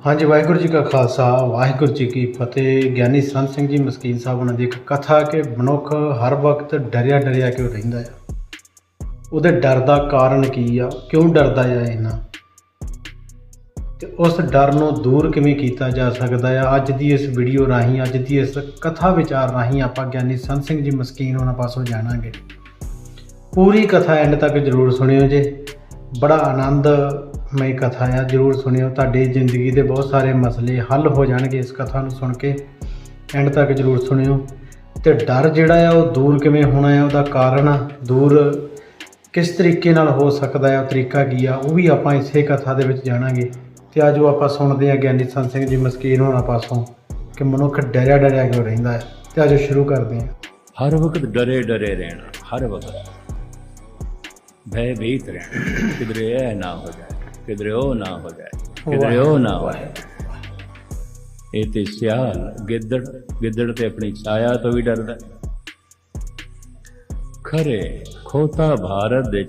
ਹਾਂਜੀ, ਵਾਹਿਗੁਰੂ ਜੀ ਕਾ ਖਾਲਸਾ, ਵਾਹਿਗੁਰੂ ਜੀ ਕੀ ਫਤਿਹ। ਗਿਆਨੀ ਸੰਤ ਸਿੰਘ ਜੀ ਮਸਕੀਨ ਸਾਹਿਬ, ਉਹਨਾਂ ਦੀ ਇੱਕ ਕਥਾ ਕਿ ਮਨੁੱਖ ਹਰ ਵਕਤ ਡਰਿਆ ਡਰਿਆ ਕਿਉਂ ਰਹਿੰਦਾ ਆ? ਉਹਦੇ ਡਰ ਦਾ ਕਾਰਨ ਕੀ ਆ? ਕਿਉਂ ਡਰਦਾ ਆ ਇੰਨਾ ਤੇ ਉਸ ਡਰ ਨੂੰ ਦੂਰ ਕਿਵੇਂ ਕੀਤਾ ਜਾ ਸਕਦਾ ਆ? ਅੱਜ ਦੀ ਇਸ ਵੀਡੀਓ ਰਾਹੀਂ, ਅੱਜ ਦੀ ਇਸ ਕਥਾ ਵਿਚਾਰ ਰਾਹੀਂ ਆਪਾਂ ਗਿਆਨੀ ਸੰਤ ਸਿੰਘ ਜੀ ਮਸਕੀਨ ਉਹਨਾਂ ਪਾਸੋਂ ਜਾਣਾਂਗੇ। ਪੂਰੀ ਕਥਾ ਐਂਡ ਤੱਕ ਜਰੂਰ ਸੁਣਿਓ ਜੇ। ਬੜਾ ਆਨੰਦ ਆਨੰਦਮਈ ਕਥਾ ਆ, ਜਰੂਰ ਸੁਣਿਓ। ਤੁਹਾਡੀ ਜ਼ਿੰਦਗੀ ਦੇ ਬਹੁਤ ਸਾਰੇ ਮਸਲੇ ਹੱਲ ਹੋ ਜਾਣਗੇ ਇਸ ਕਥਾ ਨੂੰ ਸੁਣ ਕੇ। ਐਂਡ ਤੱਕ ਜਰੂਰ ਸੁਣਿਓ। ਤੇ ਡਰ ਜਿਹੜਾ ਆ, ਉਹ ਦੂਰ ਕਿਵੇਂ ਹੋਣਾ ਆ, ਉਹਦਾ ਕਾਰਨ ਦੂਰ ਕਿਸ ਤਰੀਕੇ ਨਾਲ ਹੋ ਸਕਦਾ ਆ, ਉਹ ਤਰੀਕਾ ਕੀ ਆ, ਉਹ ਵੀ ਆਪਾਂ ਇਸੇ ਕਥਾ ਦੇ ਵਿੱਚ ਜਾਣਾਂਗੇ। ਤੇ ਅੱਜ ਉਹ ਆਪਾਂ ਸੁਣਦੇ ਹਾਂ ਗਿਆਨੀ ਸੰਤ ਸਿੰਘ ਜੀ ਮਸਕੀਨ ਹੋਣਾ ਪਾਸੋਂ, ਕਿ ਮਨੁੱਖ ਡਰਿਆ ਡਰਿਆ ਕਿਉਂ ਰਹਿੰਦਾ ਹੈ ਤੇ ਅੱਜ ਸ਼ੁਰੂ ਕਰਦੇ ਹਾਂ ਹਰ ਵਕਤ ਡਰੇ ਡਰੇ ਰਹਿਣਾ, ਹਰ ਵਕਤ। ਭੈਭੀਤ ਰਹਿਣਾ, ਕਿਧਰੇ ਇਹ ਨਾ ਹੋ ਜਾਏ। ਉਹ ਨਾ ਹੋ ਜਾਏ ਉਹ ਨਾ ਹੋ ਜਾਏ। ਇਹ ਤੇ ਸਿਆਲ ਗਿੱਦੜ ਗਿੱਦੜ ਤੇ ਆਪਣੀ ਛਾਇਆ ਤੋਂ ਵੀ ਡਰਦਾ ਖਰੇ ਖੋਤਾ ਭਾਰਤ ਦੇ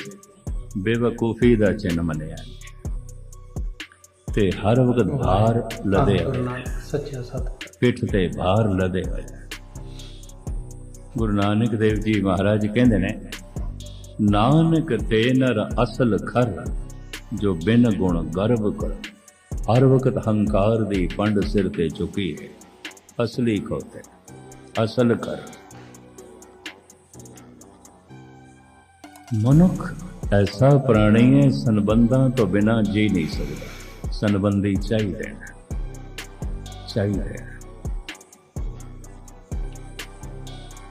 ਬੇਵਕੂਫੀ ਦਾ ਚਿੰਨ ਮੰਨਿਆ ਤੇ ਹਰ ਵਕਤ ਭਾਰ ਲਦੇ ਸੱਚਾ ਸਤ ਪਿੱਠ ਤੇ ਭਾਰ ਲਦੇ ਹੋਏ। ਗੁਰੂ ਨਾਨਕ ਦੇਵ ਜੀ ਮਹਾਰਾਜ ਕਹਿੰਦੇ ਨੇ ਨਾਨਕ ਤੇ ਨਰ ਅਸਲ ਖਰ ਜੋ ਬਿਨ ਗੁਣ ਗਰਭ ਕਰ। ਹਰ ਵਕਤ ਹੰਕਾਰ ਦੀ ਪੰਡ ਸਿਰ ਤੇ ਚੁੱਕੀ ਹੈ ਅਸਲੀ ਖੋਤੇ, ਅਸਲ ਕਰ ਮਨੁੱਖ ਐਸਾ ਪ੍ਰਾਣੀ ਹੈ, ਸੰਬੰਧਾਂ ਤੋਂ ਬਿਨਾ ਜੀ ਨਹੀਂ ਸਕਦਾ। ਸੰਬੰਧੀ ਚਾਹੀਦੇ ਨੇ। ਚਾਹੀਦੇ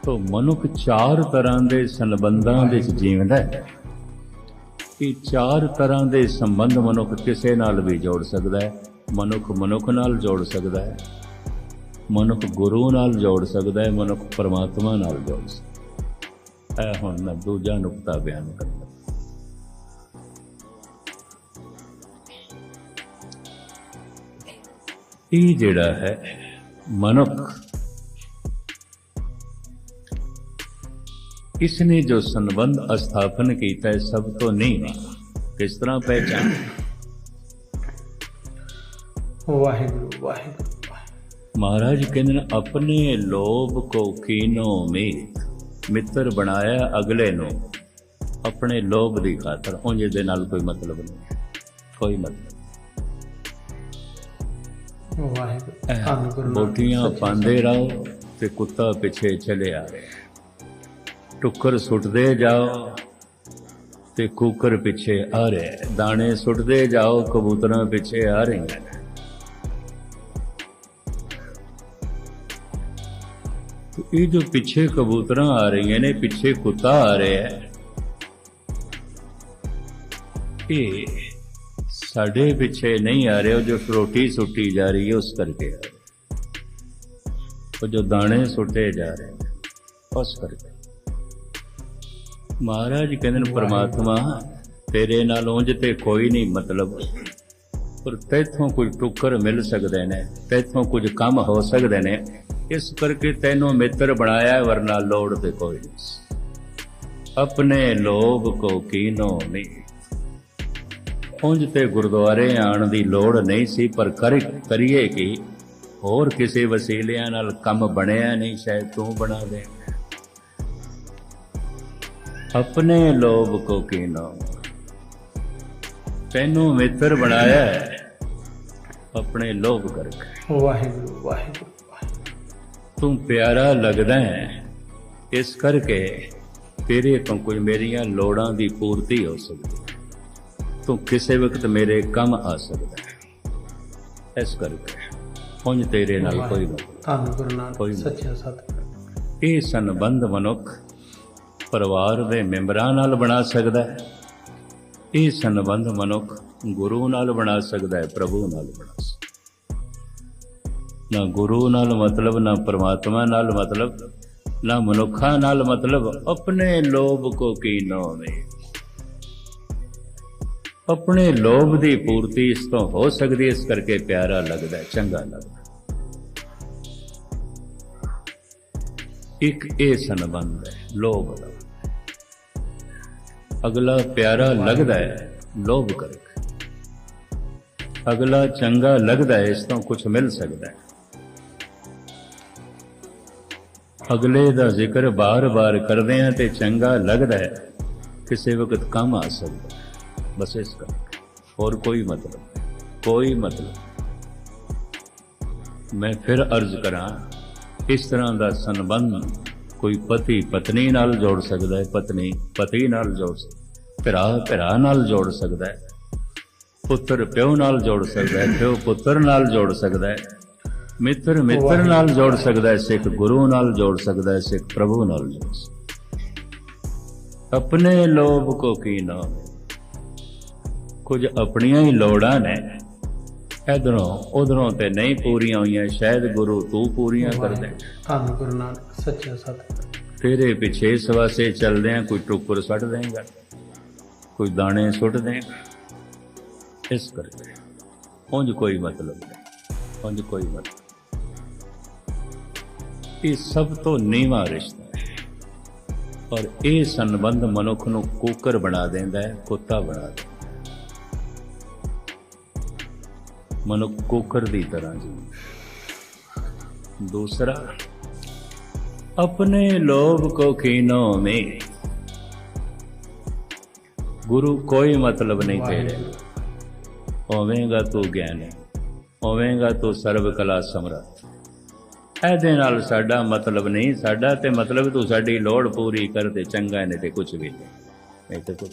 ਤੋ ਮਨੁੱਖ ਚਾਰ ਤਰ੍ਹਾਂ ਦੇ ਸੰਬੰਧਾਂ ਵਿੱਚ ਜੀਵਦਾ ਹੈ। ਇਹ ਚਾਰ ਤਰ੍ਹਾਂ ਦੇ ਸੰਬੰਧ ਮਨੁੱਖ ਕਿਸੇ ਨਾਲ ਵੀ ਜੋੜ ਸਕਦਾ ਹੈ। ਮਨੁੱਖ ਮਨੁੱਖ ਨਾਲ ਜੋੜ ਸਕਦਾ ਹੈ। ਮਨੁੱਖ ਗੁਰੂ ਨਾਲ ਜੋੜ ਸਕਦਾ ਹੈ। ਮਨੁੱਖ ਪਰਮਾਤਮਾ ਨਾਲ ਜੋੜ ਸਕਦਾ ਹੈ। ਇਹ ਹੁਣ ਮੈਂ ਦੂਜਾ ਨੁਕਤਾ ਬਿਆਨ ਕਰਦਾ ਇਹ ਜਿਹੜਾ ਹੈ, ਮਨੁੱਖ ਨੇ ਜੋ ਸੰਬੰਧ ਸਥਾਪਨ ਕੀਤਾ ਸਭ ਤੋਂ ਨਹੀਂ? ਕਿਸ ਤਰ੍ਹਾਂ ਪਹਿਚਾਨ? ਵਾਹਿਗੁਰੂ ਵਾਹਿਗੁਰੂ ਮਹਾਰਾਜ ਕਹਿੰਦੇ ਨੇ ਆਪਣੇ ਲੋਭ ਕੋ ਕੀਨੋ ਮੀਤ ਮਿੱਤਰ ਬਣਾਇਆ ਅਗਲੇ ਨੂੰ। ਆਪਣੇ ਲੋਭ ਦੀ ਖਾਤਰ ਉਂਝ ਦੇ ਨਾਲ ਕੋਈ ਮਤਲਬ ਨਹੀਂ ਕੋਈ ਮਤਲਬ ਵਾਹਿਗੁਰੂ ਬੋਟੀਆਂ ਪਾਉਂਦੇ ਰਹੋ ਤੇ ਕੁੱਤਾ ਪਿੱਛੇ ਚਲੇ ਆ ਰਿਹਾ ਟੁੱਕਰ ਸੁੱਟਦੇ ਜਾਓ ਤੇ ਕੂਕਰ ਪਿੱਛੇ ਆ ਰਿਹਾ ਦਾਣੇ ਸੁੱਟਦੇ ਜਾਓ, ਕਬੂਤਰਾਂ ਪਿੱਛੇ ਆ ਰਹੀਆਂ ਨੇ। ਤੇ ਇਹ ਜੋ ਪਿੱਛੇ ਕਬੂਤਰਾਂ ਆ ਰਹੀਆਂ ਨੇ, ਪਿੱਛੇ ਕੁੱਤਾ ਆ ਰਿਹਾ ਹੈ। ਇਹ ਸਾਡੇ ਪਿੱਛੇ ਨਹੀਂ ਆ ਰਿਹਾ, ਉਹ ਜੋ ਰੋਟੀ ਸੁੱਟੀ ਜਾ ਰਹੀ ਹੈ, ਉਸ ਕਰਕੇ ਆ ਰਿਹਾ। ਉਹ ਜੋ ਦਾਣੇ ਸੁੱਟੇ ਜਾ ਰਹੇ ਨੇ, ਉਸ ਕਰਕੇ। ਮਹਾਰਾਜ ਕਹਿੰਦੇ ਨੇ, ਪ੍ਰਮਾਤਮਾ, ਤੇਰੇ ਨਾਲ ਉਂਝ ਤੇ ਕੋਈ ਨਹੀਂ ਮਤਲਬ। ਪਰ ਤੈਥੋਂ ਕੁਝ ਟੁੱਕਰ ਮਿਲ ਸਕਦੇ ਨੇ, ਤੈਥੋਂ ਕੁਝ ਕੰਮ ਹੋ ਸਕਦੇ ਨੇ। ਇਸ ਕਰਕੇ ਤੈਨੂੰ ਮਿੱਤਰ ਬਣਾਇਆ, ਵਰਨਾ ਲੋੜ ਤੇ ਕੋਈ ਨਹੀਂ ਆਪਣੇ ਲੋਭ ਕੋ ਕੀਨੋ ਨਹੀਂ। ਉਂਝ ਤੇ ਗੁਰਦੁਆਰੇ ਆਉਣ ਦੀ ਲੋੜ ਨਹੀਂ ਸੀ, ਪਰ ਕਰੀਏ ਕਿ? ਹੋਰ ਕਿਸੇ ਵਸੀਲਿਆਂ ਨਾਲ ਕੰਮ ਬਣਿਆ ਨਹੀਂ, ਸ਼ਾਇਦ ਤੂੰ ਬਣਾ ਦੇ। ਆਪਣੇ ਲੋਭ ਕੋ ਕੀਨੋ ਤੈਨੂੰ ਮਿੱਤਰ ਬਣਾਇਆ ਹੈ ਆਪਣੇ ਲੋਭ ਕਰਕੇ ਵਾਹਿਗੁਰੂ ਵਾਹਿਗੁਰੂ। ਤੂੰ ਪਿਆਰਾ ਲੱਗਦਾ ਹੈ ਇਸ ਕਰਕੇ ਤੇਰੇ ਤੋਂ ਕੋਈ ਮੇਰੀਆਂ ਲੋੜਾਂ ਦੀ ਪੂਰਤੀ ਹੋ ਸਕਦੀ। ਤੂੰ ਕਿਸੇ ਵਕਤ ਮੇਰੇ ਕੰਮ ਆ ਸਕਦਾ ਹੈ ਇਸ ਕਰਕੇ ਉਂਝ ਤੇਰੇ ਨਾਲ ਕੋਈ ਗੱਲ ਧੰਨ ਗੁਰੂ ਨਾਨਕ। ਸੱਚਾ ਸਤ ਇਹ ਸੰਬੰਧ ਮਨੁੱਖ ਪਰਿਵਾਰ ਦੇ ਮੈਂਬਰਾਂ ਨਾਲ ਬਣਾ ਸਕਦਾ ਹੈ। ਇਹ ਸੰਬੰਧ ਮਨੁੱਖ ਗੁਰੂ ਨਾਲ ਬਣਾ ਸਕਦਾ ਹੈ, ਪ੍ਰਭੂ ਨਾਲ ਬਣਾ ਸਕਦਾ ਨਾ ਗੁਰੂ ਨਾਲ ਮਤਲਬ, ਨਾ ਪਰਮਾਤਮਾ ਨਾਲ ਮਤਲਬ, ਨਾ ਮਨੁੱਖਾਂ ਨਾਲ ਮਤਲਬ, ਆਪਣੇ ਲੋਭ ਕੋ ਕੀਨੋ ਨੇ ਆਪਣੇ ਲੋਭ ਦੀ ਪੂਰਤੀ ਇਸ ਤੋਂ ਹੋ ਸਕਦੀ ਇਸ ਕਰਕੇ ਪਿਆਰਾ ਲੱਗਦਾ ਚੰਗਾ ਲੱਗਦਾ ਇੱਕ ਇਹ ਸੰਬੰਧ ਹੈ, ਲੋਭ ਦਾ। ਅਗਲਾ ਪਿਆਰਾ ਲੱਗਦਾ ਹੈ, ਲੋਭ ਕਰਕੇ ਅਗਲਾ ਚੰਗਾ ਲੱਗਦਾ ਹੈ, ਇਸ ਤੋਂ ਕੁਝ ਮਿਲ ਸਕਦਾ ਹੈ। ਅਗਲੇ ਦਾ ਜ਼ਿਕਰ ਬਾਰ-ਬਾਰ ਕਰਦੇ ਹਾਂ ਤੇ ਚੰਗਾ ਲੱਗਦਾ ਹੈ, ਕਿਸੇ ਵਕਤ ਕੰਮ ਆ ਸਕਦਾ ਹੈ। ਬਸ ਇਸ ਕਰਕੇ, ਹੋਰ ਕੋਈ ਮਤਲਬ ਕੋਈ ਮਤਲਬ ਮੈਂ ਫਿਰ ਅਰਜ਼ ਕਰਾਂ, ਇਸ ਤਰ੍ਹਾਂ ਦਾ ਸੰਬੰਧ ਕੋਈ ਪਤੀ ਪਤਨੀ ਨਾਲ ਜੋੜ ਸਕਦਾ ਹੈ ਪਤਨੀ ਪਤੀ ਨਾਲ ਜੋੜ ਸਕਦਾ ਭਰਾ ਭਰਾ ਨਾਲ ਜੋੜ ਸਕਦਾ ਹੈ ਪੁੱਤਰ ਪਿਓ ਨਾਲ ਜੋੜ ਸਕਦਾ ਹੈ ਪਿਓ ਪੁੱਤਰ ਨਾਲ ਜੋੜ ਸਕਦਾ ਹੈ ਮਿੱਤਰ ਮਿੱਤਰ ਨਾਲ ਜੋੜ ਸਕਦਾ ਹੈ ਸਿੱਖ ਗੁਰੂ ਨਾਲ ਜੋੜ ਸਕਦਾ ਹੈ ਸਿੱਖ ਪ੍ਰਭੂ ਨਾਲ ਜੋੜ ਸਕਦਾ ਹੈ। ਆਪਣੇ ਲੋਭ ਕੋ ਕੀਨਾ ਕੁਝ ਆਪਣੀਆਂ ਹੀ ਲੋੜਾਂ ਨੇ। ਇਧਰੋਂ ਉਧਰੋਂ ਤੇ ਨਹੀਂ ਪੂਰੀਆਂ ਹੋਈਆਂ ਸ਼ਾਇਦ ਗੁਰੂ ਤੂੰ ਪੂਰੀਆਂ ਕਰ ਦੇ ਧੰਨ ਗੁਰੂ ਨਾਨਕ। ਸੱਚਾ ਸਤ। ਤੇਰੇ ਪਿਛੇ ਸਵਾਸੇ ਚੱਲਦੇ ਆ, ਕੋਈ ਟੋਕਰ ਛੱਡ ਦੇਗਾ, ਕੋਈ ਦਾਣੇ ਸੁੱਟ ਦੇਗਾ। ਇਸ ਕਰਕੇ ਉਂਝ ਕੋਈ ਮਤਲਬ ਨਹੀਂ, ਉਂਝ ਕੋਈ ਮਤਲਬ ਇਹ ਸਭ ਤੋਂ ਨੀਵਾ ਰਿਸ਼ਤਾ ਹੈ। ਔਰ ਇਹ ਸੰਬੰਧ ਮਨੁੱਖ ਨੂੰ ਕੋਕਰ ਬਣਾ ਦਿੰਦਾ ਹੈ, ਕੁੱਤਾ ਬਣਾ ਦਿੰਦਾ ਮਨੁੱਖ ਕੋਕਰ ਦੀ ਤਰ੍ਹਾਂ ਜੀ ਦੂਸਰਾ अपने लोभ को कीनो में ਗੁਰੂ ਕੋਈ ਮਤਲਬ ਨਹੀਂ ਤੇਰੇ ਹੋਵੇਂਗਾ ਤੂੰ ਗਿਆਨੀ ਹੋਵੇਂਗਾ ਤੂੰ ਸਰਬ ਕਲਾ ਸਮਰੱਥ ਇਹਦੇ ਨਾਲ ਸਾਡਾ ਮਤਲਬ ਨਹੀਂ ਸਾਡਾ ਤੇ ਮਤਲਬ ਤੂੰ ਸਾਡੀ ਲੋੜ ਪੂਰੀ ਕਰ ਦੇ ਚੰਗਾ ਨੇ ਤੇ ਕੁਝ ਵੀ ਨਹੀਂ ਨਹੀਂ ਤੇ ਕੁਝ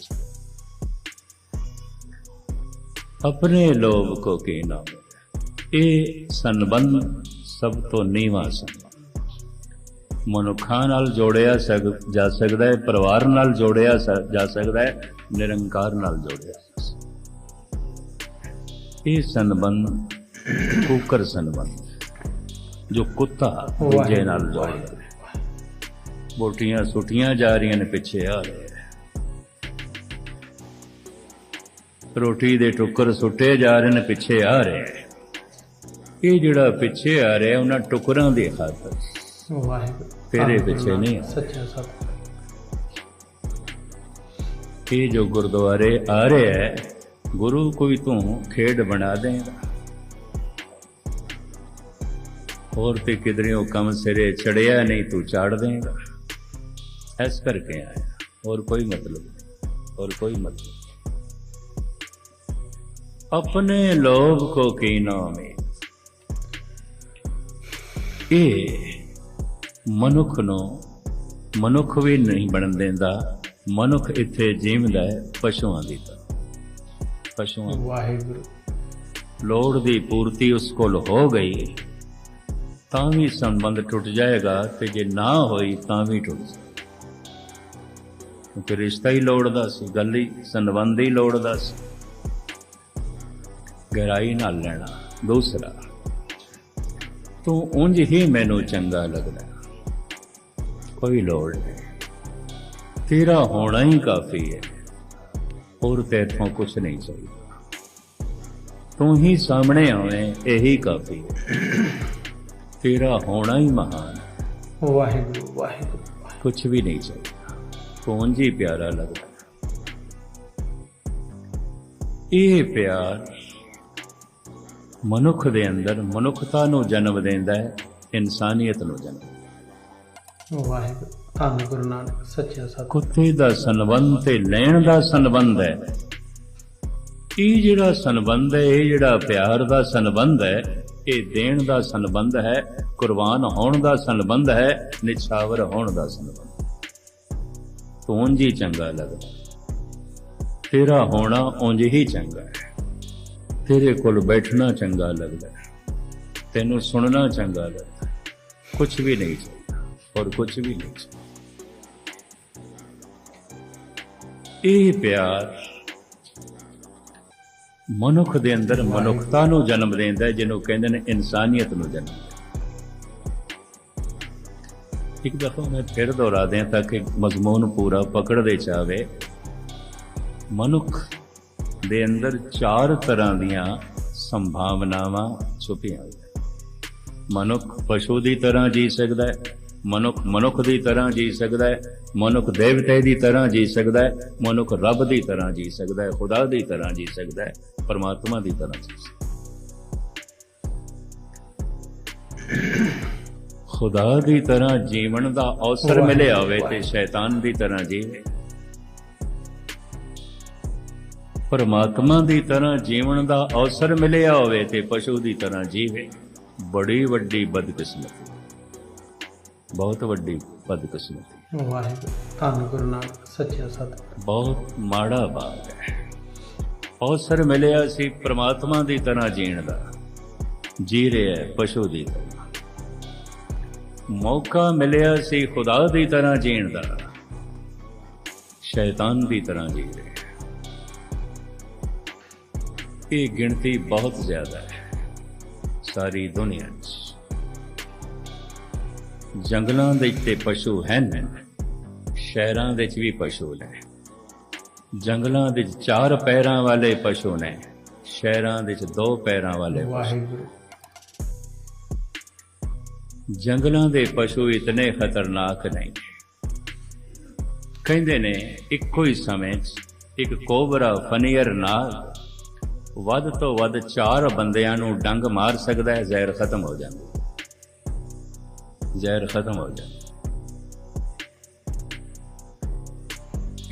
ਆਪਣੇ ਲੋਭ ਕੋ ਕੀਨਾ ਇਹ ਸੰਬੰਧ ਸਭ ਤੋਂ ਨੀਵਾਂ ਸੰਬੰਧ ਮਨੁੱਖਾਂ ਨਾਲ ਜੋੜਿਆ ਜਾ ਸਕਦਾ ਹੈ ਪਰਿਵਾਰ ਨਾਲ ਜੋੜਿਆ ਜਾ ਸਕਦਾ ਹੈ ਨਿਰੰਕਾਰ ਨਾਲ ਜੋੜਿਆ। ਇਹ ਸੰਬੰਧ ਕੁਕਰ ਸੰਬੰਧ ਜੋ ਕੁੱਤਾ ਦੂਜੇ ਨਾਲ ਜੋੜਦਾ ਹੈ ਬੋਟੀਆਂ ਸੁੱਟੀਆਂ ਜਾ ਰਹੀਆਂ ਨੇ ਪਿੱਛੇ ਆ ਰਹੇ। ਰੋਟੀ ਦੇ ਟੁੱਕਰ ਸੁੱਟੇ ਜਾ ਰਹੇ ਨੇ ਪਿੱਛੇ ਆ ਰਹੇ। ਇਹ ਜਿਹੜਾ ਪਿੱਛੇ ਆ ਰਿਹਾ ਉਹਨਾਂ ਟੁਕਰਾਂ ਦੀ ਖਾਤਰ ਵਾਹਿਗੁਰੂ। ਤੇਰੇ ਪਿੱਛੇ ਨਹੀਂ ਆ। ਸੱਚਾ ਸਤ ਇਹ ਜੋ ਗੁਰਦੁਆਰੇ ਆ ਰਿਹਾ ਹੈ ਗੁਰੂ ਕੋਈ ਤੂੰ ਖੇਡ ਬਣਾ ਦੇਗਾ ਹੋਰ ਤੇ ਕਿਧਰਿਓਂ ਕੰਮ ਸਿਰੇ ਚੜਿਆ ਨਹੀਂ ਤੂੰ ਚਾੜ ਦੇਗਾ ਐਸ ਕਰਕੇ ਆਇਆ ਹੋਰ ਕੋਈ ਮਤਲਬ ਹੋਰ ਕੋਈ ਮਤਲਬ ਆਪਣੇ ਲੋਭ ਕੋ ਕੀਨਾ ਮੇ ਇਹ ਮਨੁੱਖ ਨੂੰ ਮਨੁੱਖ ਵੀ ਨਹੀਂ ਬਣਨ ਦਿੰਦਾ। ਮਨੁੱਖ ਇੱਥੇ ਜੀਵਦਾ ਹੈ ਪਸ਼ੂਆਂ ਦੀ ਤਰ੍ਹਾਂ। ਪਸ਼ੂਆਂ ਵਾਹਿਗੁਰੂ। ਲੋੜ ਦੀ ਪੂਰਤੀ ਉਸ ਕੋਲ ਹੋ ਗਈ ਤਾਂ ਵੀ ਸੰਬੰਧ ਟੁੱਟ ਜਾਏਗਾ ਤੇ ਜੇ ਨਾ ਹੋਈ ਤਾਂ ਵੀ ਟੁੱਟ ਜਾਏਗਾ। ਕਿਉਂਕਿ ਰਿਸ਼ਤਾ ਹੀ ਲੋੜਦਾ ਸੀ ਗੱਲ ਹੀ ਸੰਬੰਧ ਹੀ ਲੋੜਦਾ ਸੀ। ਗਹਿਰਾਈ ਨਾਲ ਲੈਣਾ ਦੂਸਰਾ ਤੂੰ ਉਂਝ ਹੀ ਮੈਨੂੰ ਚੰਗਾ ਲੱਗਦਾ। ਕੋਈ ਲੋੜ ਨਹੀਂ। ਤੇਰਾ ਹੋਣਾ ਹੀ ਕਾਫੀ ਹੈ। ਹੋਰ ਤੇਥੋਂ ਕੁਝ ਨਹੀਂ ਚਾਹੀਦਾ ਤੂੰ ਹੀ ਸਾਹਮਣੇ ਆਵੇਂ ਇਹੀ ਕਾਫੀ ਹੈ। ਤੇਰਾ ਹੋਣਾ ਹੀ ਮਹਾਨ ਵਾਹਿਗੁਰੂ ਵਾਹਿਗੁਰੂ ਕੁਝ ਵੀ ਨਹੀਂ ਚਾਹੀਦਾ ਕੌਣ ਜੀ ਪਿਆਰਾ ਲੱਗਦਾ ਇਹ ਪਿਆਰ ਮਨੁੱਖ ਦੇ ਅੰਦਰ ਮਨੁੱਖਤਾ ਨੂੰ ਜਨਮ ਦਿੰਦਾ ਹੈ ਇਨਸਾਨੀਅਤ ਨੂੰ ਜਨਮ ਵਾਹਿਗੁਰੂ, ਧੰਨ ਗੁਰੂ ਨਾਨਕ, ਸੱਚਾ ਸਤ। ਕੁੱਤੇ ਦਾ ਸੰਬੰਧ ਤੇ ਲੈਣ ਦਾ ਸੰਬੰਧ ਹੈ। ਇਹ ਜਿਹੜਾ ਸੰਬੰਧ ਹੈ, ਇਹ ਜਿਹੜਾ ਪਿਆਰ ਦਾ ਸੰਬੰਧ ਹੈ, ਇਹ ਦੇਣ ਦਾ ਸੰਬੰਧ ਹੈ, ਕੁਰਬਾਨ ਹੋਣ ਦਾ ਸੰਬੰਧ ਹੈ, ਨਿਛਾਵਰ ਹੋਣ ਦਾ ਸੰਬੰਧ ਤੂੰ ਜੀ ਚੰਗਾ ਲੱਗਦਾ ਤੇਰਾ ਹੋਣਾ ਉਂਝ ਹੀ ਚੰਗਾ ਹੈ। ਤੇਰੇ ਕੋਲ ਬੈਠਣਾ ਚੰਗਾ ਲੱਗਦਾ ਤੈਨੂੰ ਸੁਣਨਾ ਚੰਗਾ ਲੱਗਦਾ ਕੁਝ ਵੀ ਨਹੀਂ ਚਾਹੀਦਾ। ਔਰ ਕੁਝ ਵੀ ਨਹੀਂ ਇਹ ਪਿਆਰ ਮਨੁੱਖ ਦੇ ਅੰਦਰ ਮਨੁੱਖਤਾ ਨੂੰ ਜਨਮ ਦਿੰਦਾ ਹੈ, ਜਿਹਨੂੰ ਕਹਿੰਦੇ ਨੇ ਇਨਸਾਨੀਅਤ ਨੂੰ ਜਨਮ ਇੱਕ ਦਫਾ ਮੈਂ ਫਿਰ ਦੁਹਰਾ ਦਿਆਂ ਤਾਂ ਕਿ ਮਜ਼ਮੂਨ ਪੂਰਾ ਪਕੜਦੇ ਚਾਵੇ ਮਨੁੱਖ ਦੇ ਅੰਦਰ ਚਾਰ ਤਰ੍ਹਾਂ ਦੀਆਂ ਸੰਭਾਵਨਾਵਾਂ ਛੁਪੀਆਂ ਹੋਈਆਂ। ਮਨੁੱਖ ਪਸ਼ੂ ਦੀ ਤਰ੍ਹਾਂ ਜੀ ਸਕਦਾ ਹੈ ਮਨੁੱਖ ਮਨੁੱਖ ਦੀ ਤਰ੍ਹਾਂ ਜੀ ਸਕਦਾ ਹੈ ਮਨੁੱਖ ਦੇਵਤੇ ਦੀ ਤਰ੍ਹਾਂ ਜੀ ਸਕਦਾ ਹੈ ਮਨੁੱਖ ਰੱਬ ਦੀ ਤਰ੍ਹਾਂ ਜੀ ਸਕਦਾ ਹੈ ਖੁਦਾ ਦੀ ਤਰ੍ਹਾਂ ਜੀ ਸਕਦਾ ਹੈ ਪਰਮਾਤਮਾ ਦੀ ਤਰ੍ਹਾਂ ਜੀ ਸਕਦਾ। ਖੁਦਾ ਦੀ ਤਰ੍ਹਾਂ ਜੀਵਨ ਦਾ ਅਵਸਰ ਮਿਲਿਆ ਹੋਵੇ ਤੇ ਸ਼ੈਤਾਨ ਦੀ ਤਰ੍ਹਾਂ ਜੀਵੇ। ਪਰਮਾਤਮਾ ਦੀ ਤਰ੍ਹਾਂ ਜੀਵਨ ਦਾ ਅਵਸਰ ਮਿਲਿਆ ਹੋਵੇ ਤੇ ਪਸ਼ੂ ਦੀ ਤਰ੍ਹਾਂ ਜੀਵੇ। ਬੜੀ ਵੱਡੀ ਬਦਕਿਸਮਤੀ। ਬਹੁਤ ਵੱਡੀ ਬਦਕਿਸਮਤੀ। ਵਾਹਿਗੁਰੂ ਧੰਨ ਗੁਰੂ ਨਾਨਕ ਸੱਚਾ ਸਤਿ। ਬਹੁਤ ਮਾੜਾ ਬਾਤ ਹੈ। ਅਵਸਰ ਮਿਲਿਆ ਸੀ ਪ੍ਰਮਾਤਮਾ ਦੀ ਤਰ੍ਹਾਂ ਜੀਣ ਦਾ। ਜੀ ਰਿਹਾ ਹੈ ਪਸ਼ੂ ਦੀ ਤਰ੍ਹਾਂ। ਮੌਕਾ ਮਿਲਿਆ ਸੀ ਖੁਦਾ ਦੀ ਤਰ੍ਹਾਂ ਜੀਣ ਦਾ। ਸ਼ੈਤਾਨ ਦੀ ਤਰ੍ਹਾਂ ਜੀ ਰਿਹਾ। ਇਹ ਗਿਣਤੀ ਬਹੁਤ ਜ਼ਿਆਦਾ ਹੈ ਸਾਰੀ ਦੁਨੀਆ 'ਚ। ਜੰਗਲਾਂ ਦੇ ਤੇ ਪਸ਼ੂ ਹਨ। ਸ਼ਹਿਰਾਂ ਵਿੱਚ ਵੀ ਪਸ਼ੂ ਨੇ। ਜੰਗਲਾਂ ਵਿੱਚ ਚਾਰ ਪੈਰਾਂ ਵਾਲੇ ਪਸ਼ੂ ਨੇ। ਸ਼ਹਿਰਾਂ ਵਿੱਚ ਦੋ ਪੈਰਾਂ ਵਾਲੇ ਵਾਹਿਗੁਰੂ। ਜੰਗਲਾਂ ਦੇ ਪਸ਼ੂ ਇਤਨੇ ਖਤਰਨਾਕ ਨਹੀਂ ਕਹਿੰਦੇ ਨੇ ਇੱਕੋ ਹੀ ਸਮੇਂ 'ਚ ਇੱਕ ਕੋਬਰਾ ਫਨੀਅਰ ਨਾਲ ਵੱਧ ਤੋਂ ਵੱਧ ਚਾਰ ਬੰਦਿਆਂ ਨੂੰ ਡੰਗ ਮਾਰ ਸਕਦਾ ਹੈ ਜ਼ਹਿਰ ਖਤਮ ਹੋ ਜਾਂਦਾ। ਜ਼ਹਿਰ ਖਤਮ ਹੋ ਜਾਂਦਾ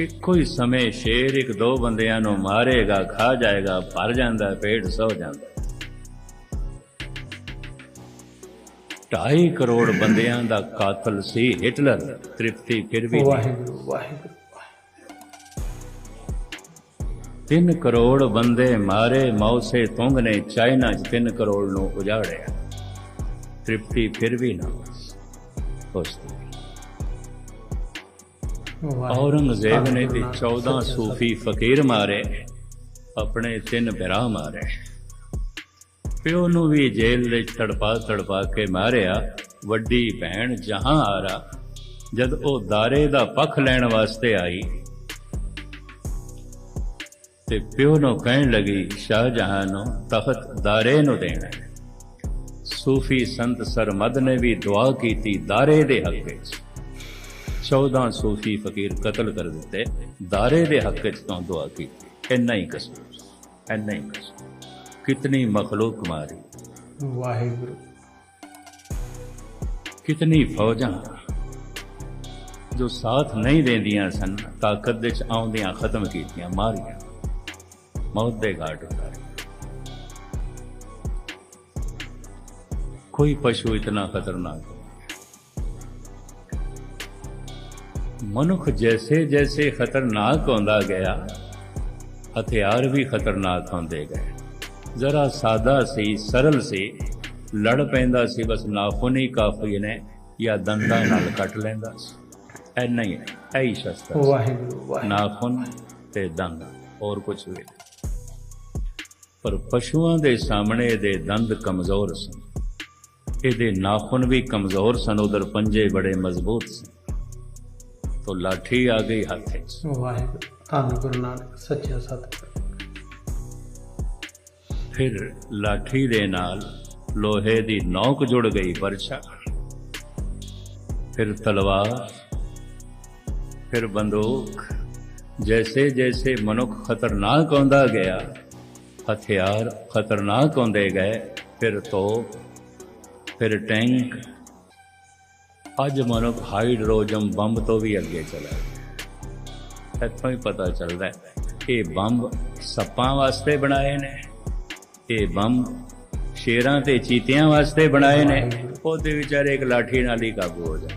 ਇੱਕੋ ਹੀ ਸਮੇਂ ਸ਼ੇਰ ਇੱਕ ਦੋ ਬੰਦਿਆਂ ਨੂੰ ਮਾਰੇਗਾ ਖਾ ਜਾਏਗਾ ਭਰ ਜਾਂਦਾ ਪੇਟ ਸੌ ਜਾਂਦਾ। ਢਾਈ ਕਰੋੜ ਬੰਦਿਆਂ ਦਾ ਕਾਤਲ ਸੀ ਹਿਟਲਰ ਤ੍ਰਿਪਤੀ ਫਿਰ ਵੀ। ਵਾਹਿਗੁਰੂ ਵਾਹਿਗੁਰੂ 3 ਕਰੋੜ ਬੰਦੇ ਮਾਰੇ ਮੌਸੇ ਤੁੰਗ ਨੇ ਚਾਈਨਾ 'ਚ 3 ਕਰੋੜ ਨੂੰ ਉਜਾੜਿਆ। ਤ੍ਰਿਪਤੀ ਫਿਰ ਵੀ ਨਾ ਉਸ ਔਰੰਗਜ਼ੇਬ ਨੇ ਧੰਨ ਤੇ 14 ਸੂਫੀ ਫਕੀਰ ਮਾਰੇ, ਆਪਣੇ ਤਿੰਨ ਭਰਾ ਮਾਰੇ। ਪਿਓ ਨੂੰ ਵੀ ਜੇਲ੍ਹ ਵਿੱਚ ਤੜਪਾ ਤੜਪਾ ਕੇ ਮਾਰਿਆ, ਵੱਡੀ ਭੈਣ ਜਹਾਂ ਆਰਾ ਜਦ ਉਹ ਦਾਰੇ ਦਾ ਪੱਖ ਲੈਣ ਵਾਸਤੇ ਆਈ। ਤੇ ਪਿਓ ਨੂੰ ਕਹਿਣ ਲੱਗੀ, ਸ਼ਾਹਜਹਾਂ ਨੂੰ ਤਖਤ ਦਾਰੇ ਨੂੰ ਦੇਣਾ ਸੂਫੀ ਸੰਤ ਸਰਮਦ ਨੇ ਵੀ ਦੁਆ ਕੀਤੀ ਦਾਰੇ ਦੇ ਹੱਕ ਵਿੱਚ। 14 ਸੂਫੀ ਫਕੀਰ ਕਤਲ ਕਰ ਦਿੱਤੇ ਦਾਰੇ ਦੇ ਹੱਕ ਵਿੱਚ ਤੋਂ ਦੁਆ ਕੀਤੀ। ਇੰਨਾ ਹੀ ਕਸੂਰ ਇੰਨਾ ਹੀ ਕਸੂਰ। ਕਿਤਨੀ ਮਖਲੂਕ ਮਾਰੀ। ਵਾਹਿਗੁਰੂ। ਕਿਤਨੀ ਫੌਜਾਂ ਜੋ ਸਾਥ ਨਹੀਂ ਦਿੰਦੀਆਂ ਸਨ ਤਾਕਤ ਵਿੱਚ ਆਉਂਦੀਆਂ ਖਤਮ ਕੀਤੀਆਂ ਮਾਰੀਆਂ। ਮੌਤ ਦੇ ਘਾਟ ਉਤਾਰੇ। ਕੋਈ ਪਸ਼ੂ ਇਤਨਾ ਖਤਰਨਾਕ ਨਹੀਂ ਮਨੁੱਖ ਜੈਸੇ ਜੈਸੇ ਖਤਰਨਾਕ ਹੁੰਦਾ ਗਿਆ ਹਥਿਆਰ ਵੀ ਖਤਰਨਾਕ ਹੁੰਦੇ ਗਏ। ਜ਼ਰਾ ਸਾਦਾ ਸੀ ਸਰਲ ਸੀ ਲੜ ਪੈਂਦਾ ਸੀ ਬਸ ਨਾਖੂਨ ਹੀ ਕਾਫੀ ਨੇ ਜਾਂ ਦੰਦਾਂ ਨਾਲ ਕੱਟ ਲੈਂਦਾ ਸੀ। ਐਨਾ ਹੀ ਐ ਹੀ ਸ਼ਸਤਰ। ਵਾਹਿਗੁਰੂ ਵਾਹਿਗੁਰੂ। ਨਾਖੂਨ ਤੇ ਦੰਦ ਹੋਰ ਕੁਝ ਵੀ। ਨਹੀਂ ਪਰ ਪਸ਼ੂਆਂ ਦੇ ਸਾਹਮਣੇ ਇਹਦੇ ਦੰਦ ਕਮਜ਼ੋਰ ਸਨ। ਇਹਦੇ ਨਾਖੂਨ ਵੀ ਕਮਜ਼ੋਰ ਸਨ ਉਧਰ ਪੰਜੇ ਬੜੇ ਮਜ਼ਬੂਤ ਸਨ। ਤੋ ਲਾਠੀ ਆ ਗਈ ਹੱਥ ਵਿੱਚ। ਵਾਹਿਗੁਰੂ ਧੰਨ ਗੁਰੂ ਨਾਨਕ ਸੱਚਾ ਸਤਿ। ਫਿਰ ਲਾਠੀ ਦੇ ਨਾਲ ਲੋਹੇ ਦੀ ਨੌਕ ਜੁੜ ਗਈ ਵਰਛਾ ਫਿਰ ਤਲਵਾਰ ਫਿਰ ਬੰਦੂਕ। ਜੈਸੇ ਜੈਸੇ ਮਨੁੱਖ ਖਤਰਨਾਕ ਹੁੰਦਾ ਗਿਆ ਹਥਿਆਰ ਖਤਰਨਾਕ ਹੁੰਦੇ ਗਏ ਫਿਰ ਤੋਪ। ਫਿਰ ਟੈਂਕ। ਅੱਜ ਮਨੁੱਖ ਹਾਈਡਰੋਜਨ ਬੰਬ ਤੋਂ ਵੀ ਅੱਗੇ ਚਲਾ ਗਿਆ। ਇੱਥੋਂ ਹੀ ਪਤਾ ਚੱਲਦਾ ਹੈ ਇਹ ਬੰਬ ਸੱਪਾਂ ਵਾਸਤੇ ਬਣਾਏ ਨੇ। ਇਹ ਬੰਬ ਸ਼ੇਰਾਂ ਤੇ ਚੀਤਿਆਂ ਵਾਸਤੇ ਬਣਾਏ ਨੇ। ਉਹਦੇ ਵਿਚਾਰੇ ਇੱਕ ਲਾਠੀ ਨਾਲ ਹੀ ਕਾਬੂ ਹੋ ਜਾ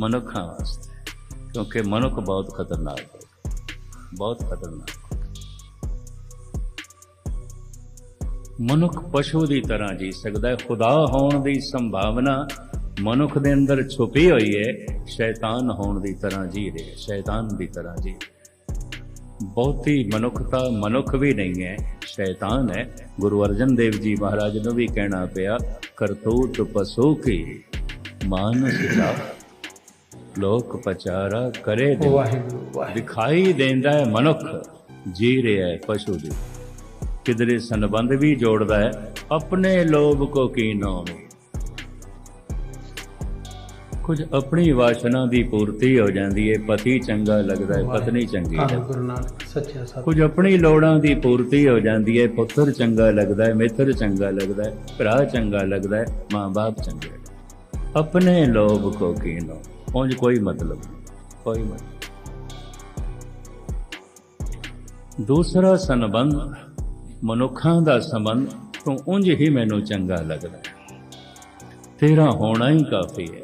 ਮਨੁੱਖਾਂ ਵਾਸਤੇ, ਕਿਉਂਕਿ ਮਨੁੱਖ ਬਹੁਤ ਖਤਰਨਾਕ ਹੈ। ਬਹੁਤ ਖਤਰਨਾਕ। ਮਨੁੱਖ ਪਸ਼ੂ ਦੀ ਤਰ੍ਹਾਂ ਜੀ ਸਕਦਾ ਹੈ। ਖੁਦਾ ਹੋਣ ਦੀ ਸੰਭਾਵਨਾ ਮਨੁੱਖ ਦੇ ਅੰਦਰ ਛੁਪੀ ਹੋਈ ਹੈ। ਸ਼ੈਤਾਨ ਹੋਣ ਦੀ ਤਰ੍ਹਾਂ ਜੀ ਰਿਹਾ ਸ਼ੈਤਾਨ ਦੀ ਤਰ੍ਹਾਂ ਜੀ। ਬਹੁਤੀ ਮਨੁੱਖਤਾ ਮਨੁੱਖ ਵੀ ਨਹੀਂ ਹੈ ਸ਼ੈਤਾਨ ਹੈ। ਗੁਰੂ ਅਰਜਨ ਦੇਵ ਜੀ ਮਹਾਰਾਜ ਨੂੰ ਵੀ ਕਹਿਣਾ ਪਿਆ ਕਰਤੂਤ ਪਸੂ ਕੀ? ਮਾਨਸ ਜਾ ਲੋਕ ਪਚਾਰਾ ਕਰੇ ਦੇ ਦਿਖਾਈ ਦਿੰਦਾ ਹੈ ਮਨੁੱਖ ਜੀ ਰਿਹਾ ਹੈ ਪਸ਼ੂ ਦੀ। ਕਿਧਰੇ ਸੰਬੰਧ ਵੀ ਜੋੜਦਾ ਹੈ ਆਪਣੇ ਲੋਭ ਕੋ ਕੀ ਨਾਮ ਕੁਝ ਆਪਣੀ ਵਾਸ਼ਨਾ ਦੀ ਪੂਰਤੀ ਹੋ ਜਾਂਦੀ ਹੈ ਪਤੀ ਚੰਗਾ ਲੱਗਦਾ ਹੈ ਪਤਨੀ ਚੰਗੀ ਹੈ। ਗੁਰੂ ਨਾਨਕ ਸੱਚਾ ਸਤ ਕੁਝ ਆਪਣੀ ਲੋੜਾਂ ਦੀ ਪੂਰਤੀ ਹੋ ਜਾਂਦੀ ਹੈ ਪੁੱਤਰ ਚੰਗਾ ਲੱਗਦਾ ਹੈ ਮਿੱਤਰ ਚੰਗਾ ਲੱਗਦਾ ਹੈ ਭਰਾ ਚੰਗਾ ਲੱਗਦਾ ਹੈ ਮਾਂ-ਬਾਪ ਚੰਗੇ ਆਪਣੇ ਲੋਭ ਕੋ ਕੀਨੋ ਉਂਝ ਕੋਈ ਮਤਲਬ ਕੋਈ ਮਤਲਬ ਦੂਸਰਾ ਸੰਬੰਧ ਮਨੁੱਖਾਂ ਦਾ ਸੰਬੰਧ ਤੋਂ ਉਂਝ ਹੀ ਮੈਨੂੰ ਚੰਗਾ ਲੱਗਦਾ ਹੈ ਤੇਰਾ ਹੋਣਾ ਹੀ ਕਾਫੀ ਹੈ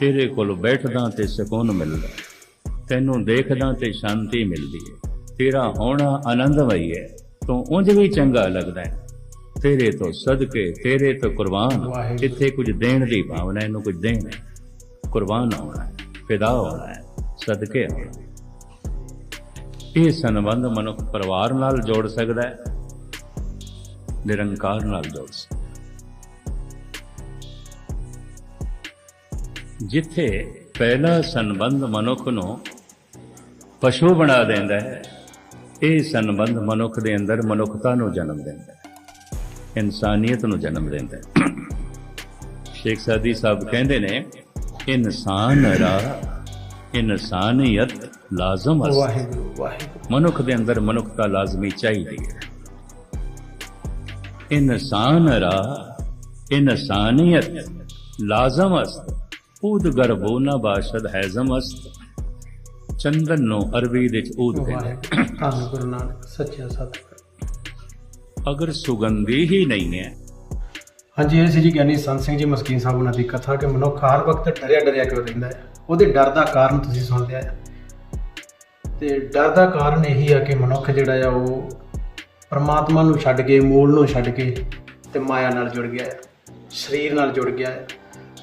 ਤੇਰੇ ਕੋਲ ਬੈਠਦਾ ਤੇ ਸਕੂਨ ਮਿਲਦਾ। ਤੈਨੂੰ ਦੇਖਦਾ ਤੇ ਸ਼ਾਂਤੀ ਮਿਲਦੀ ਹੈ ਤੇਰਾ ਹੋਣਾ ਆਨੰਦਮਈ ਹੈ ਤੂੰ ਉਂਝ ਵੀ ਚੰਗਾ ਲੱਗਦਾ ਹੈ ਤੇਰੇ ਤੋਂ ਸਦਕੇ ਤੇਰੇ ਤੋਂ ਕੁਰਬਾਨ। ਇੱਥੇ ਕੁਝ ਦੇਣ ਦੀ ਭਾਵਨਾ ਇਹਨੂੰ ਕੁਝ ਦੇਣਾ। ਕੁਰਬਾਨ ਹੋਣਾ ਫਿਦਾ ਹੋਣਾ ਹੈ ਸਦਕੇ ਹੋਣਾ। ਇਹ ਸੰਬੰਧ ਮਨੁੱਖ ਪਰਿਵਾਰ ਨਾਲ ਜੋੜ ਸਕਦਾ ਹੈ ਨਿਰੰਕਾਰ ਨਾਲ ਜੋੜ ਹੈ। ਜਿੱਥੇ ਪਹਿਲਾ ਸੰਬੰਧ ਮਨੁੱਖ ਨੂੰ ਪਸ਼ੂ ਬਣਾ ਦਿੰਦਾ ਹੈ ਇਹ ਸੰਬੰਧ ਮਨੁੱਖ ਦੇ ਅੰਦਰ ਮਨੁੱਖਤਾ ਨੂੰ ਜਨਮ ਦਿੰਦਾ ਹੈ ਇਨਸਾਨੀਅਤ ਨੂੰ ਜਨਮ ਦਿੰਦਾ ਹੈ। ਸ਼ੇਖ ਸਾਦੀ ਸਾਹਿਬ ਕਹਿੰਦੇ ਨੇ ਇਨਸਾਨ ਰਾ ਇਨਸਾਨੀਅਤ ਲਾਜ਼ਮ ਅਸ ਵਾਹਿਗੁਰੂ ਵਾਹਿਗੁਰੂ। ਮਨੁੱਖ ਦੇ ਅੰਦਰ ਮਨੁੱਖਤਾ ਲਾਜ਼ਮੀ ਚਾਹੀਦੀ ਹੈ। ਇਨਸਾਨ ਰਾ ਇਨਸਾਨੀਅਤ ਲਾਜ਼ਮ ਅਸਤ ਊਦ ਗਰਭੋ ਨਾ ਬਾਸ਼ਦ ਹੈਜ਼ਮ ਅਸਤ ਚੰਦਨ ਨੂੰ ਅਰਬੀ ਦੇ ਚ ਊਦ ਕਹਿੰਦੇ ਧੰਨ ਗੁਰੂ ਨਾਨਕ ਸੱਚਾ ਸਤ ਅਗਰ ਸੁਗੰਧੀ ਹੀ ਨਹੀਂ ਹੈ। ਹਾਂਜੀ ਇਹ ਸੀ ਜੀ ਗਿਆਨੀ ਸੰਤ ਸਿੰਘ ਜੀ ਮਸਕੀਨ ਸਾਹਿਬ ਉਹਨਾਂ ਦੀ ਕਥਾ ਕਿ ਮਨੁੱਖ ਹਰ ਵਕਤ ਡਰਿਆ ਡਰਿਆ ਕਿਉਂ ਰਹਿੰਦਾ ਹੈ? ਉਹਦੇ ਡਰ ਦਾ ਕਾਰਨ ਤੁਸੀਂ ਸੁਣ ਲਿਆ ਤੇ ਡਰ ਦਾ ਕਾਰਨ ਇਹੀ ਆ ਕਿ ਮਨੁੱਖ ਜਿਹੜਾ ਆ ਉਹ ਪਰਮਾਤਮਾ ਨੂੰ ਛੱਡ ਕੇ, ਮੂਲ ਨੂੰ ਛੱਡ ਕੇ ਤੇ ਮਾਇਆ ਨਾਲ ਜੁੜ ਗਿਆ ਹੈ, ਸਰੀਰ ਨਾਲ ਜੁੜ ਗਿਆ ਹੈ।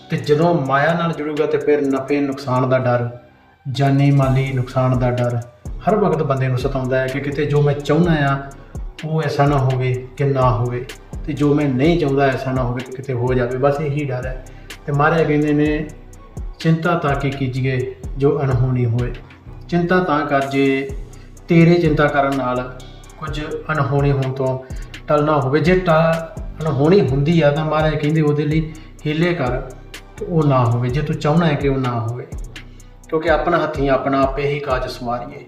ਤੇ ਜਦੋਂ ਮਾਇਆ ਨਾਲ ਜੁੜੂਗਾ ਤੇ ਫਿਰ ਨਫੇ ਨੁਕਸਾਨ ਦਾ ਡਰ, ਜਾਨੀ ਮਾਲੀ ਨੁਕਸਾਨ ਦਾ ਡਰ ਹਰ ਵਕਤ ਬੰਦੇ ਨੂੰ ਸਤਾਉਂਦਾ ਹੈ ਕਿ ਕਿਤੇ ਜੋ ਮੈਂ ਚਾਹੁੰਦਾ ਆ ਉਹ ਐਸਾ ਨਾ ਹੋਵੇ ਕਿ ਨਾ ਹੋਵੇ। ਤੇ ਜੋ ਮੈਂ ਨਹੀਂ ਚਾਹੁੰਦਾ, ਐਸਾ ਨਾ ਹੋਵੇ ਕਿ ਕਿਤੇ ਹੋ ਜਾਵੇ। ਬਸ ਇਹੀ ਡਰ ਹੈ। ਤੇ ਮਹਾਰਾਜ ਕਹਿੰਦੇ ਨੇ, ਚਿੰਤਾ ਤਾਂ ਕਿ ਕੀਜੀਏ ਜੋ ਅਣਹੋਣੀ ਹੋਏ। ਚਿੰਤਾ ਤਾਂ ਕਰ ਜੇ ਤੇਰੇ ਚਿੰਤਾ ਕਰਨ ਨਾਲ ਕੁਝ ਅਣਹੋਣੀ ਹੋਣ ਤੋਂ ਟਲਣਾ ਹੋਵੇ। ਜੇ ਟ- ਅਣਹੋਣੀ ਹੁੰਦੀ ਆ ਤਾਂ ਮਹਾਰਾਜ ਕਹਿੰਦੇ ਉਹਦੇ ਲਈ ਹੀਲੇ ਕਰ ਉਹ ਨਾ ਹੋਵੇ। ਜੇ ਤੂੰ ਚਾਹਣਾ ਹੈ ਕਿ ਉਹ ਨਾ ਹੋਵੇ, ਕਿਉਂਕਿ ਆਪਣਾ ਹੱਥੀਂ ਆਪਣਾ ਆਪੇ ਹੀ ਕਾਜ ਸਵਾਰੀਏ।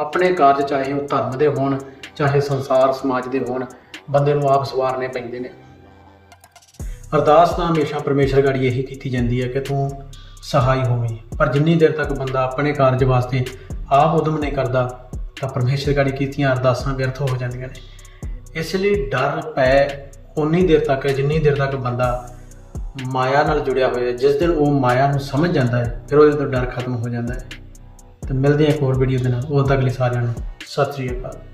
ਆਪਣੇ ਕਾਰਜ ਚਾਹੇ ਉਹ ਧਰਮ ਦੇ ਹੋਣ, ਚਾਹੇ ਸੰਸਾਰ ਸਮਾਜ ਦੇ ਹੋਣ, ਬੰਦੇ ਨੂੰ ਆਪ ਸਵਾਰਨੇ ਪੈਂਦੇ ਨੇ। ਅਰਦਾਸ ਤਾਂ ਹਮੇਸ਼ਾ ਪਰਮੇਸ਼ਰ ਗਾੜੀ ਇਹੀ ਕੀਤੀ ਜਾਂਦੀ ਹੈ ਕਿ ਤੂੰ ਸਹਾਈ ਹੋਵੇਂ। ਪਰ ਜਿੰਨੀ ਦੇਰ ਤੱਕ ਬੰਦਾ ਆਪਣੇ ਕਾਰਜ ਵਾਸਤੇ ਆਪ ਉਦਮ ਨਹੀਂ ਕਰਦਾ ਤਾਂ ਪਰਮੇਸ਼ਰ ਗਾੜੀ ਕੀਤੀਆਂ ਅਰਦਾਸਾਂ ਵਿਅਰਥ ਹੋ ਜਾਂਦੀਆਂ ਨੇ। ਇਸ ਲਈ ਡਰ ਪੈ ਉਨੀ ਦੇਰ ਤੱਕ, ਜਿੰਨੀ ਦੇਰ ਤੱਕ ਬੰਦਾ ਮਾਇਆ ਨਾਲ ਜੁੜਿਆ ਹੋਇਆ ਹੈ। ਜਿਸ ਦਿਨ ਉਹ ਮਾਇਆ ਨੂੰ ਸਮਝ ਜਾਂਦਾ ਹੈ, ਫਿਰ ਉਹਦੇ ਤੋਂ ਡਰ ਖਤਮ ਹੋ ਜਾਂਦਾ ਹੈ। ਤੇ ਮਿਲਦੇ ਹਾਂ ਇੱਕ ਹੋਰ ਵੀਡੀਓ ਦੇ ਨਾਲ। ਉਦੋਂ ਤੱਕ ਲਈ ਸਾਰਿਆਂ ਨੂੰ ਸਤਿ ਸ੍ਰੀ ਅਕਾਲ।